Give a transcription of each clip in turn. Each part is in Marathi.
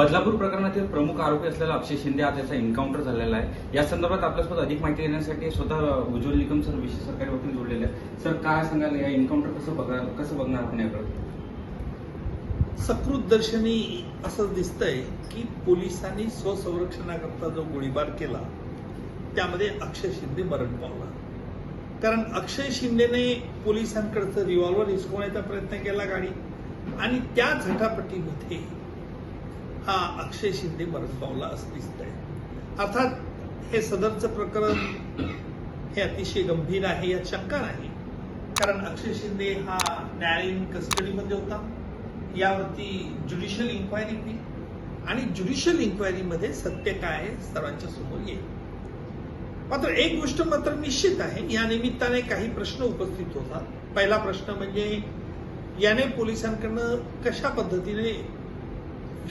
बदलापूर प्रकरणातील प्रमुख आरोपी असलेला अक्षय शिंदे आज त्याचा एन्काउंटर झालेला आहे. या संदर्भात आपल्यासोबत अधिक माहिती देण्यासाठी स्वतः उज्ज्वल निकम सर विशेष सरकारी वकील जोडलेले आहेत. सर काय सांगाल? या एन्काउंटर कसं बघणार कसं बघणार आपण याकडे? सकृत दर्शनी असं दिसतंय की पोलिसांनी स्वसंरक्षणाकरता जो गोळीबार केला त्यामध्ये अक्षय शिंदे मरण पावला. कारण अक्षय शिंदेने पोलिसांकडचं रिव्हॉल्वर हिसकवण्याचा प्रयत्न केला गाडी आणि त्या झटापटीमध्ये हा अक्षय शिंदे मरण पावला असं दिसतंय अर्थात हे सदरचं प्रकरण हे अतिशय गंभीर आहे यात शंका नाही. कारण अक्षय शिंदे हा न्यायालयीन कस्टडीमध्ये होता. यावरती ज्युडिशियल इन्क्वायरी होईल आणि ज्युडिशियल इन्क्वायरीमध्ये सत्य काय आहे सर्वांच्या समोर येईल. मात्र एक गोष्ट मात्र निश्चित आहे या निमित्ताने काही प्रश्न उपस्थित होतात. पहिला प्रश्न म्हणजे याने पोलिसांकडनं कशा पद्धतीने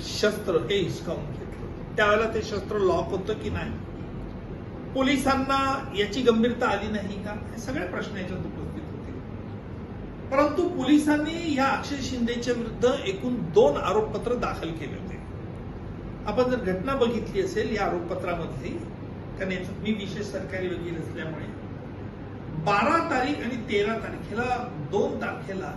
शस्त्र हे हिसकावून घेतलं. त्यावेळेला ते शस्त्र लॉक होतं की नाही? पोलिसांना याची गंभीरता आली नाही का? हे सगळे प्रश्न याच्यात उपस्थित होते. परंतु पोलिसांनी या अक्षय शिंदेच्या विरुद्ध एकूण दोन आरोपपत्र दाखल केले होते. आपण जर घटना बघितली असेल या आरोपपत्रामध्ये कारण याच्यात मी विशेष सरकारी वकील असल्यामुळे बारा तारीख आणि तेरा तारखेला दोन तारखेला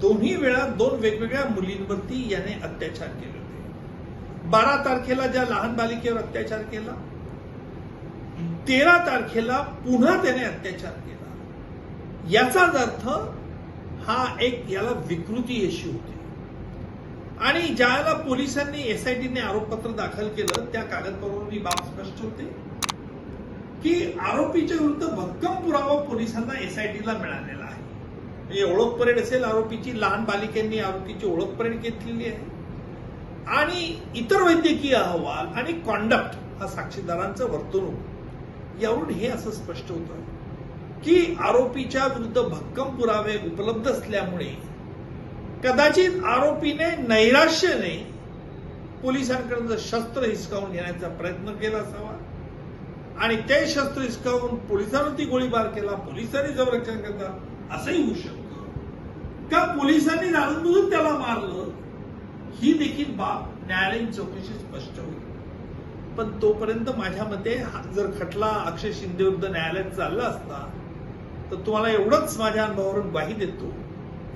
दोन्ही वेळा दोन वेगवेगळ्या मुलींवरती याने अत्याचार केले होते. बारा तारखेला ज्या लहान बालिकेवर अत्याचार केला तेरा तारखेला पुन्हा त्याने अत्याचार केला. याचाच अर्थ हा एक याला विकृती अशी होती. आणि ज्याला पोलिसांनी एसआयटीने आरोपपत्र दाखल केलं त्या कागदपत्रावरही बाब स्पष्ट होते की आरोपीच्या विरुद्ध भक्कम पुरावा पोलिसांना एसआयटीला मिळालेला आहे. म्हणजे ओळख परेड असेल आरोपीची लहान बालिकांनी आरोपीची ओळख परेड घेतलेली आहे. आणि इतर वैद्यकीय अहवाल आणि कॉन्डक्ट हा साक्षीदारांचं वर्तणूक. यावरून हे असं स्पष्ट होतं की आरोपीच्या विरुद्ध भक्कम पुरावे उपलब्ध असल्यामुळे कदाचित आरोपीने नैराश्यने पोलिसांकडून शस्त्र हिसकावून घेण्याचा प्रयत्न केला असावा. आणि ते शस्त्र हिसकावून पोलिसांवरती गोळीबार केला पोलिसांनी संरक्षण करता. असंही होऊ शकतं. का पोलिसांनी जाणून बुजून त्याला मारलं? ही देखील बाब न्यायालयीन चौकशी स्पष्ट होईल पण तोपर्यंत माझ्या मते जर खटला अक्षय शिंदे विरुद्ध न्यायालयात चालला असता तर तुम्हाला एवढंच माझ्या अनुभवावरून ग्वाही देतो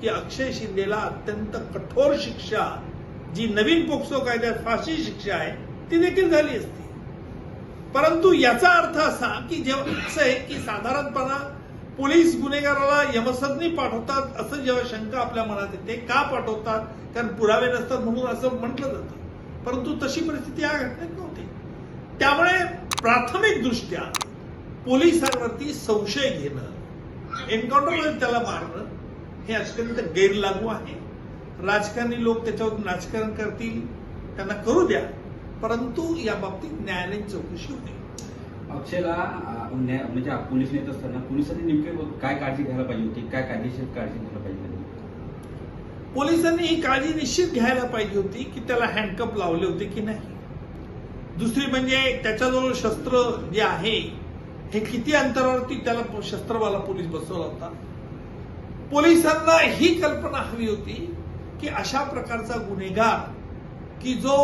की अक्षय शिंदेला अत्यंत कठोर शिक्षा जी नवीन पोक्सो कायद्यात फाशी शिक्षा आहे ती देखील झाली असती. परंतु याचा अर्थ असा की जेव्हा असं आहे की साधारणपणा पोलीस गुन्हेगाराला यमसदनी पाठवतात असं जेव्हा शंका आपल्या मनात येते का पाठवतात? कारण पुरावे नसतात म्हणून असं म्हटलं जातं. परंतु तशी परिस्थिती या घटनेत नव्हती. त्यामुळे प्राथमिक दृष्ट्या पोलिसांवरती संशय घेणं एन्काउंटरमध्ये त्याला मारणं हे अत्यंत गैरलागू आहे. राजकारणी लोक त्याच्यावर राजकारण करतील त्यांना करू द्या. परंतु या बाबतीत न्यायालयीन चौकशी होईल अक्षयला म्हणजे पोलीस नेत असताना पोलिसांनी नेमके काय काळजी घ्यायला पाहिजे होती? काय कायदेशीर काळजी घ्यायला पाहिजे होती? पोलिसांनी ही काळजी निश्चित घ्यायला पाहिजे होती की त्याला हँडकप लावले होते की नाही? दुसरी म्हणजे त्याच्याजवळ शस्त्र जे आहे हे किती अंतरावरती त्याला शस्त्रवाला पोलीस बसवला होता? पोलिसांना ही कल्पना हवी होती की अशा प्रकारचा गुन्हेगार की जो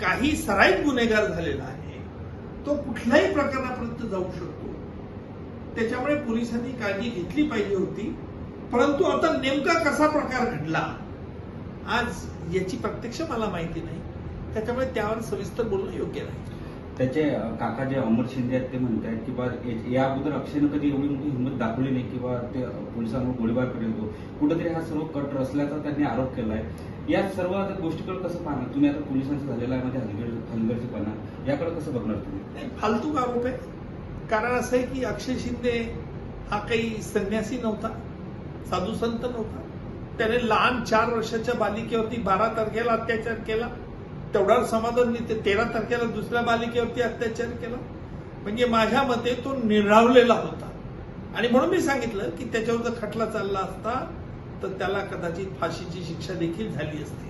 काही सराईत गुन्हेगार झालेला आहे तो कुठल्याही प्रकरणापर्यंत जाऊ शकतो. त्याच्यामुळे पोलिसांनी काळजी घेतली पाहिजे होती. परंतु आता नेमका कसा प्रकार घडला आज याची प्रत्यक्ष मला माहिती नाही. त्याच्यामुळे त्यावर सविस्तर बोलणं योग्य नाही. त्याचे काका जे अमर शिंदे आहेत ते म्हणत आहेत की बा या- अगोदर अक्षयनं कधी एवढी मोठी हिंमत दाखवली नाही किंवा ते पोलिसांवर गोळीबार करेल तो कुठेतरी हा सर्व कट रचल्याचा त्यांनी आरोप केला आहे या सर्व गोष्टीकडे कसं पाहणार? तुम्ही आता पोलिसांचं झालेला आहे म्हणजे मध्ये हलगर्जी हलगर्जीपणा याकडे कसं बघणार तुम्ही? फालतू आरोप आहे कारण असं आहे की अक्षय शिंदे हा काही संन्यासी नव्हता साधू संत नव्हता. त्याने लहान चार वर्षाच्या बालिकेवरती बारा तारखेला अत्याचार केला. तेवढ्यावर समाधान नाही ते तेरा तारखेला दुसऱ्या बालिकेवरती अत्याचार केला. म्हणजे माझ्या मते तो निरावलेला होता. आणि म्हणून मी सांगितलं की त्याच्यावर जर खटला चालला असता तर त्याला कदाचित फाशीची शिक्षा देखील झाली असती.